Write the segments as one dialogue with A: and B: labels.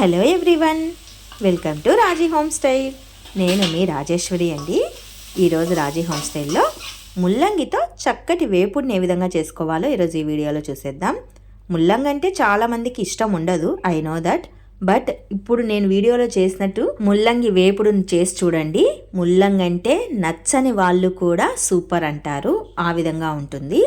A: Hello everyone welcome to Raji home style నేను మీ రాజేశ్వరి అండి. ఈరోజు రాజీ హోమ్ స్టైల్లో ముల్లంగితో చక్కటి వేపుడిని ఏ విధంగా చేసుకోవాలో ఈరోజు ఈ వీడియోలో చూసేద్దాం. ముల్లంగి అంటే చాలామందికి ఇష్టం ఉండదు ఐ నో దట్ బట్ ఇప్పుడు నేను వీడియోలో చేసినట్టు ముల్లంగి వేపుడుని చేసి చూడండి. ముల్లంగి అంటే నచ్చని వాళ్ళు కూడా సూపర్ అంటారు. ఆ విధంగా ఉంటుంది.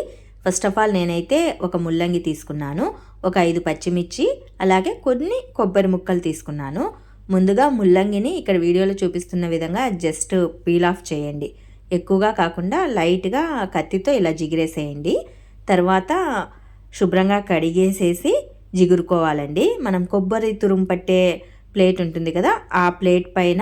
A: ఫస్ట్ ఆఫ్ ఆల్ నేనైతే ఒక ముల్లంగి తీసుకున్నాను ఒక ఐదు పచ్చిమిర్చి అలాగే కొన్ని కొబ్బరి ముక్కలు తీసుకున్నాను. ముందుగా ముల్లంగిని ఇక్కడ వీడియోలో చూపిస్తున్న విధంగా జస్ట్ పీల్ ఆఫ్ చేయండి. ఎక్కువగా కాకుండా లైట్గా కత్తితో ఇలా జిగిరేసేయండి. తర్వాత శుభ్రంగా కడిగేసేసి జిగురుకోవాలండి. మనం కొబ్బరి తురుము పట్టే ప్లేట్ ఉంటుంది కదా ఆ ప్లేట్ పైన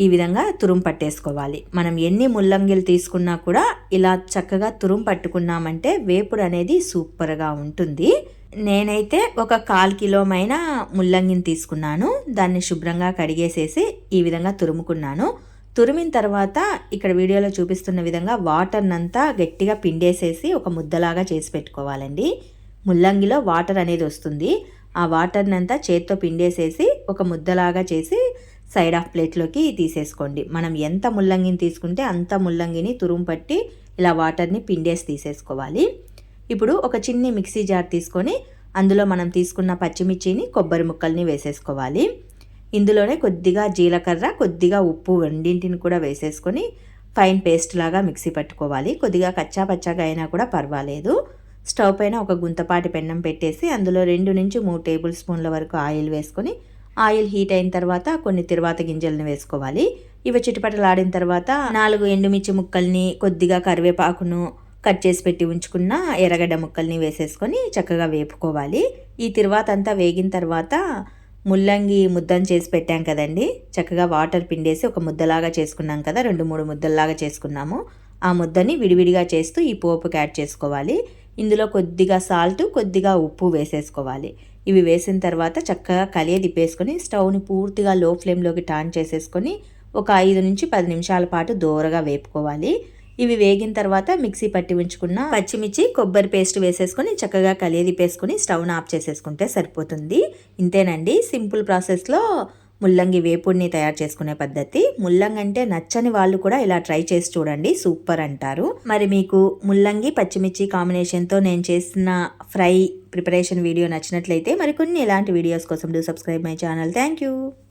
A: ఈ విధంగా తురుం పట్టేసుకోవాలి. మనం ఎన్ని ముల్లంగిలు తీసుకున్నా కూడా ఇలా చక్కగా తురుం పట్టుకున్నామంటే వేపుడు అనేది సూపర్గా ఉంటుంది. నేనైతే ఒక కాల్ కిలోమైన ముల్లంగిని తీసుకున్నాను. దాన్ని శుభ్రంగా కడిగేసేసి ఈ విధంగా తురుముకున్నాను. తురిమిన తర్వాత ఇక్కడ వీడియోలో చూపిస్తున్న విధంగా వాటర్నంతా గట్టిగా పిండేసేసి ఒక ముద్దలాగా చేసి పెట్టుకోవాలండి. ముల్లంగిలో వాటర్ అనేది వస్తుంది. ఆ వాటర్నంతా చేత్తో పిండేసేసి ఒక ముద్దలాగా చేసి సైడ్ ఆఫ్ ప్లేట్లోకి తీసేసుకోండి. మనం ఎంత ముల్లంగిని తీసుకుంటే అంత ముల్లంగిని తురుము పట్టి ఇలా వాటర్ని పిండేసి తీసేసుకోవాలి. ఇప్పుడు ఒక చిన్ని మిక్సీ జార్ తీసుకొని అందులో మనం తీసుకున్న పచ్చిమిర్చిని కొబ్బరి ముక్కల్ని వేసేసుకోవాలి. ఇందులోనే కొద్దిగా జీలకర్ర కొద్దిగా ఉప్పు రెండింటిని కూడా వేసేసుకొని ఫైన్ పేస్ట్ లాగా మిక్సీ పట్టుకోవాలి. కొద్దిగా కచ్చా పచ్చాగా అయినా కూడా పర్వాలేదు. స్టవ్ పైన ఒక గుంతపాటి పెన్నం పెట్టేసి అందులో రెండు నుంచి మూడు టేబుల్ స్పూన్ల వరకు ఆయిల్ వేసుకొని ఆయిల్ హీట్ అయిన తర్వాత కొన్ని తిరువాత గింజలను వేసుకోవాలి. ఇవి చిటపటలాడిన తర్వాత నాలుగు ఎండుమిర్చి ముక్కల్ని కొద్దిగా కరివేపాకును కట్ చేసి పెట్టి ఉంచుకున్న ఎర్రగడ్డ ముక్కల్ని వేసేసుకొని చక్కగా వేపుకోవాలి. ఈ తిరువాత అంతా వేగిన తర్వాత ముల్లంగి ముద్దను చేసి పెట్టాం కదండి. చక్కగా వాటర్ పిండేసి ఒక ముద్దలాగా చేసుకున్నాం కదా రెండు మూడు ముద్దల్లాగా చేసుకున్నాము. ఆ ముద్దని విడివిడిగా చేస్తూ ఈ పోపుకి యాడ్ చేసుకోవాలి. ఇందులో కొద్దిగా సాల్ట్ కొద్దిగా ఉప్పు వేసేసుకోవాలి. ఇవి వేసిన తర్వాత చక్కగా కలియ దిప్పేసుకొని స్టవ్ని పూర్తిగా లో ఫ్లేమ్లోకి టాన్ చేసేసుకొని ఒక ఐదు నుంచి పది నిమిషాల పాటు దోరగా వేపుకోవాలి. ఇవి వేగిన తర్వాత మిక్సీ పట్టి ఉంచుకున్న పచ్చిమిర్చి కొబ్బరి పేస్ట్ వేసేసుకొని చక్కగా కలిగేదిప్పేసుకొని స్టవ్ను ఆఫ్ చేసేసుకుంటే సరిపోతుంది. ఇంతేనండి. సింపుల్ ప్రాసెస్లో ముల్లంగి వేపుడిని తయారు చేసుకునే పద్ధతి. ముల్లంగి అంటే నచ్చని వాళ్ళు కూడా ఇలా ట్రై చేసి చూడండి. సూపర్ అంటారు. మరి మీకు ముల్లంగి పచ్చిమిర్చి కాంబినేషన్తో నేను చేసిన ఫ్రై ప్రిపరేషన్ వీడియో నచ్చినట్లయితే మరికొన్ని ఇలాంటి వీడియోస్ కోసం do subscribe my channel thank you